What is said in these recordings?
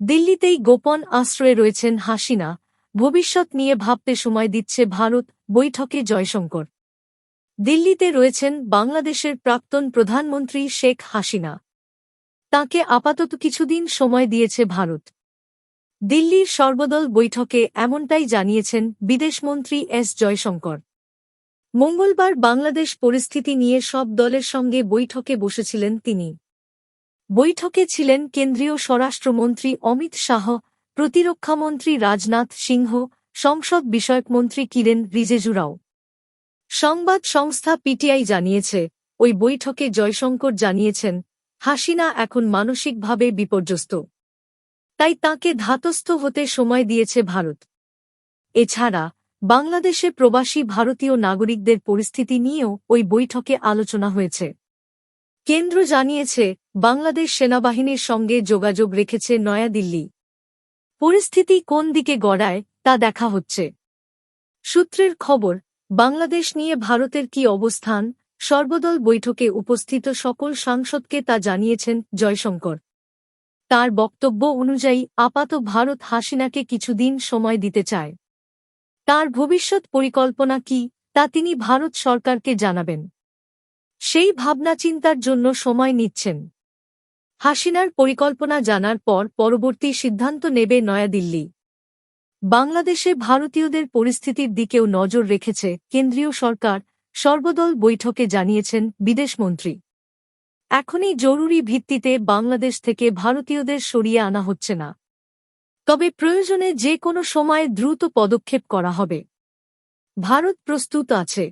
দিল্লিতেই গোপন আশ্রয়ে রয়েছেন হাসিনা, ভবিষ্যৎ নিয়ে ভাবতে সময় দিচ্ছে ভারত, বৈঠকে জয়শঙ্কর। দিল্লিতে রয়েছেন বাংলাদেশের প্রাক্তন প্রধানমন্ত্রী শেখ হাসিনা। তাকে আপাতত কিছুদিন সময় দিয়েছে ভারত। দিল্লির সর্বদল বৈঠকে এমনটাই জানিয়েছেন বিদেশমন্ত্রী এস জয়শঙ্কর। মঙ্গলবার বাংলাদেশ পরিস্থিতি নিয়ে সব দলের সঙ্গে বৈঠকে বসেছিলেন তিনি। বৈঠকে ছিলেন কেন্দ্রীয় স্বরাষ্ট্রমন্ত্রী অমিত শাহ, প্রতিরক্ষামন্ত্রী রাজনাথ সিংহ, সংসদ বিষয়ক মন্ত্রী কিরেন রিজেজুরাও। সংবাদ সংস্থা পিটিআই জানিয়েছে, ওই বৈঠকে জয়শঙ্কর জানিয়েছেন, হাসিনা এখন মানসিকভাবে বিপর্যস্ত। তাই তাকে ধাতস্থ হতে সময় দিয়েছে ভারত। এছাড়া, বাংলাদেশে প্রবাসী ভারতীয় নাগরিকদের পরিস্থিতি নিয়েও ওই বৈঠকে আলোচনা হয়েছে। কেন্দ্র জানিয়েছে, বাংলাদেশ সেনাবাহিনীর সঙ্গে যোগাযোগ রেখেছে নয়াদিল্লি। পরিস্থিতি কোন দিকে গড়ায়, তা দেখা হচ্ছে। সূত্রের খবর, বাংলাদেশ নিয়ে ভারতের কি অবস্থান, সর্বদল বৈঠকে উপস্থিত সকল সাংসদকে তা জানিয়েছেন জয়শঙ্কর। তার বক্তব্য অনুযায়ী, আপাত ভারত হাসিনাকে কিছুদিন সময় দিতে চায়। তার ভবিষ্যৎ পরিকল্পনা কি, তা তিনি ভারত সরকারকে জানাবেন। সেই ভাবনাচিন্তার জন্য সময় নিচ্ছেন। হাসিনার পরিকল্পনা জানার পর পরবর্তী সিদ্ধান্ত নেবে নয়াদিল্লি। বাংলাদেশে ভারতীয়দের পরিস্থিতির দিকেও নজর রেখেছে কেন্দ্রীয় সরকার, সর্বদল বৈঠকে জানিয়েছেন বিদেশমন্ত্রী এখনই জরুরি ভিত্তিতে বাংলাদেশ থেকে ভারতীয়দের সরিয়ে আনা হচ্ছে না। তবে প্রয়োজনে যে কোনো সময়ে দ্রুত পদক্ষেপ করা হবে। ভারত প্রস্তুত আছে।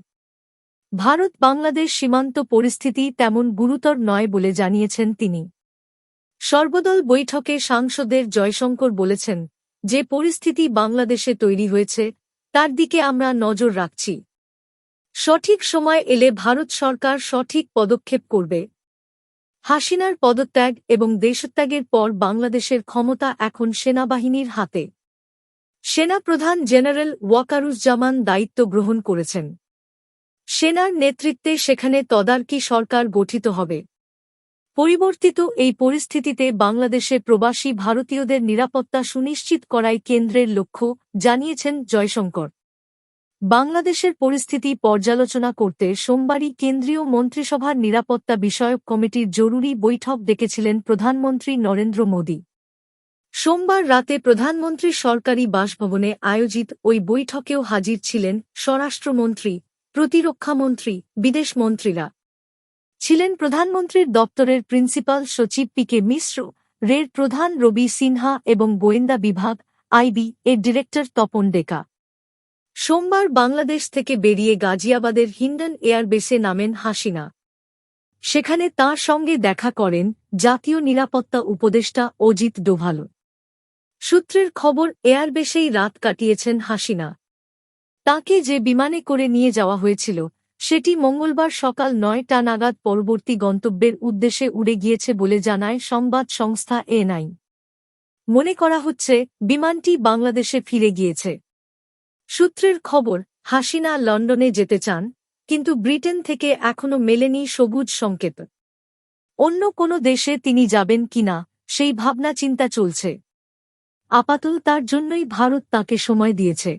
ভারত বাংলাদেশ সীমান্ত পরিস্থিতি তেমন গুরুতর নয় বলে জানিয়েছেন তিনি। সর্বদল বৈঠকে সাংসদের জয়শঙ্কর বলেছেন, যে পরিস্থিতি বাংলাদেশে তৈরি হয়েছে, তার দিকে আমরা নজর রাখছি। সঠিক সময় এলে ভারত সরকার সঠিক পদক্ষেপ করবে। হাসিনার পদত্যাগ এবং দেশত্যাগের পর বাংলাদেশের ক্ষমতা এখন সেনাবাহিনীর হাতে। সেনাপ্রধান জেনারেল ওয়াকারুজ্জামান দায়িত্ব গ্রহণ করেছেন। সেনার নেতৃত্বে সেখানে তদারকি সরকার গঠিত হবে। পরিবর্তিত এই পরিস্থিতিতে বাংলাদেশে প্রবাসী ভারতীয়দের নিরাপত্তা সুনিশ্চিত করাই কেন্দ্রের লক্ষ্য, জানিয়েছেন জয়শঙ্কর। বাংলাদেশের পরিস্থিতি পর্যালোচনা করতে সোমবারই কেন্দ্রীয় মন্ত্রিসভার নিরাপত্তা বিষয়ক কমিটির জরুরি বৈঠক ডেকেছিলেন প্রধানমন্ত্রী নরেন্দ্র মোদী। সোমবার রাতে প্রধানমন্ত্রী সরকারি বাসভবনে আয়োজিত ওই বৈঠকেও হাজির ছিলেন স্বরাষ্ট্রমন্ত্রী প্রতিরক্ষামন্ত্রী বিদেশমন্ত্রীরা ছিলেন প্রধানমন্ত্রীর দপ্তরের প্রিন্সিপাল সচিব পি কে মিশ্র, রের প্রধান রবি সিনহা এবং গোয়েন্দা বিভাগ আইবি এর ডিরেক্টর তপন ডেকা। সোমবার বাংলাদেশ থেকে বেরিয়ে গাজিয়াবাদের হিন্ডন এয়ারবেসে নামেন হাসিনা। সেখানে তাঁর সঙ্গে দেখা করেন জাতীয় নিরাপত্তা উপদেষ্টা অজিত ডোভালো সূত্রের খবর, এয়ারবেসেই রাত কাটিয়েছেন হাসিনা। তাকে যে বিমানে করে নিয়ে যাওয়া হয়েছিল, সেটি মঙ্গলবার সকাল নয়টা নাগাদ পরবর্তী গন্তব্যের উদ্দেশ্যে উড়ে গিয়েছে বলে জানায় সংবাদ সংস্থা এনআই মনে করা হচ্ছে, বিমানটি বাংলাদেশে ফিরে গিয়েছে। সূত্রের খবর, হাসিনা লন্ডনে যেতে চান, কিন্তু ব্রিটেন থেকে এখনও মেলেনি সবুজ সংকেত। অন্য কোনো দেশে তিনি যাবেন কিনা সেই ভাবনা চিন্তা চলছে। আপাতত তার জন্যই ভারত তাকে সময় দিয়েছে।